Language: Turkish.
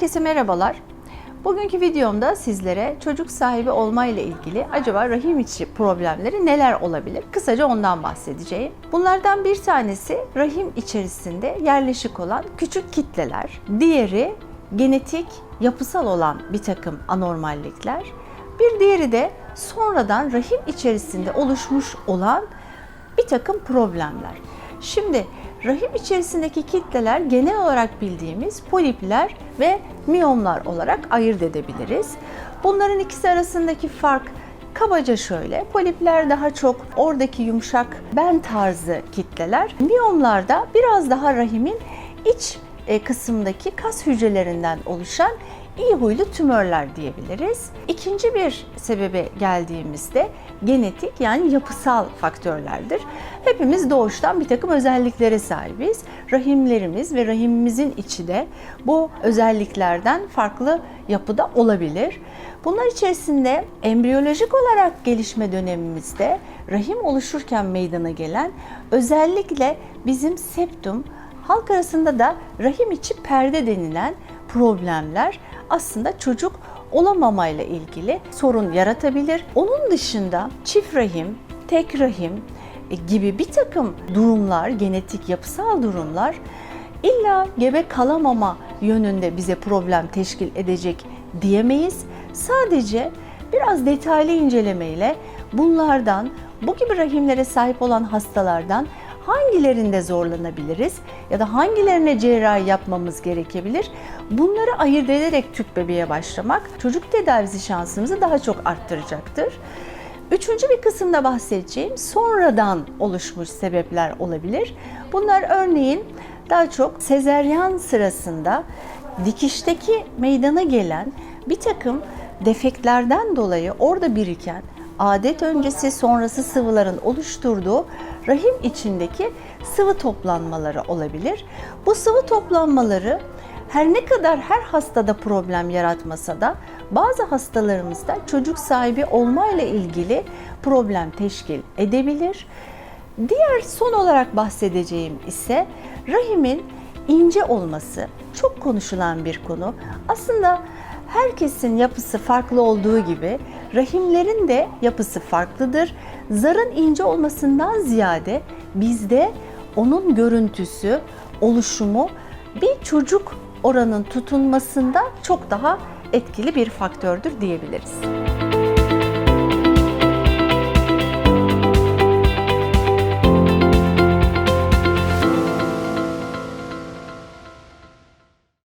Herkese merhabalar. Bugünkü videomda sizlere çocuk sahibi olma ile ilgili acaba rahim içi problemleri neler olabilir? Kısaca ondan bahsedeceğim. Bunlardan bir tanesi rahim içerisinde yerleşik olan küçük kitleler. Diğeri genetik, yapısal olan bir takım anormallikler. Bir diğeri de sonradan rahim içerisinde oluşmuş olan bir takım problemler. Şimdi rahim içerisindeki kitleler genel olarak bildiğimiz polipler ve miyomlar olarak ayırt edebiliriz. Bunların ikisi arasındaki fark kabaca şöyle. Polipler daha çok oradaki yumuşak ben tarzı kitleler. Miyomlarda biraz daha rahimin iç e, kısımdaki kas hücrelerinden oluşan iyi huylu tümörler diyebiliriz. İkinci bir sebebe geldiğimizde genetik yani yapısal faktörlerdir. Hepimiz doğuştan bir takım özelliklere sahibiz. Rahimlerimiz ve rahimimizin içi de bu özelliklerden farklı yapıda olabilir. Bunlar içerisinde embriyolojik olarak gelişme dönemimizde rahim oluşurken meydana gelen özellikle bizim septum, halk arasında da rahim içi perde denilen problemler aslında çocuk olamamayla ilgili sorun yaratabilir. Onun dışında çift rahim, tek rahim e, gibi bir takım durumlar, genetik yapısal durumlar illa gebe kalamama yönünde bize problem teşkil edecek diyemeyiz. Sadece biraz detaylı incelemeyle bunlardan, bu gibi rahimlere sahip olan hastalardan hangilerinde zorlanabiliriz ya da hangilerine cerrahi yapmamız gerekebilir? Bunları ayırt ederek tüp bebeğe başlamak çocuk tedavisi şansımızı daha çok arttıracaktır. Üçüncü bir kısımda bahsedeceğim sonradan oluşmuş sebepler olabilir. Bunlar örneğin daha çok sezeryan sırasında dikişteki meydana gelen bir takım defektlerden dolayı orada biriken adet öncesi sonrası sıvıların oluşturduğu rahim içindeki sıvı toplanmaları olabilir. Bu sıvı toplanmaları her ne kadar her hastada problem yaratmasa da bazı hastalarımızda çocuk sahibi olma ile ilgili problem teşkil edebilir. Diğer son olarak bahsedeceğim ise rahimin ince olması çok konuşulan bir konu. Aslında herkesin yapısı farklı olduğu gibi rahimlerin de yapısı farklıdır. Zarın ince olmasından ziyade bizde onun görüntüsü, oluşumu bir çocuk oranın tutunmasında çok daha etkili bir faktördür diyebiliriz.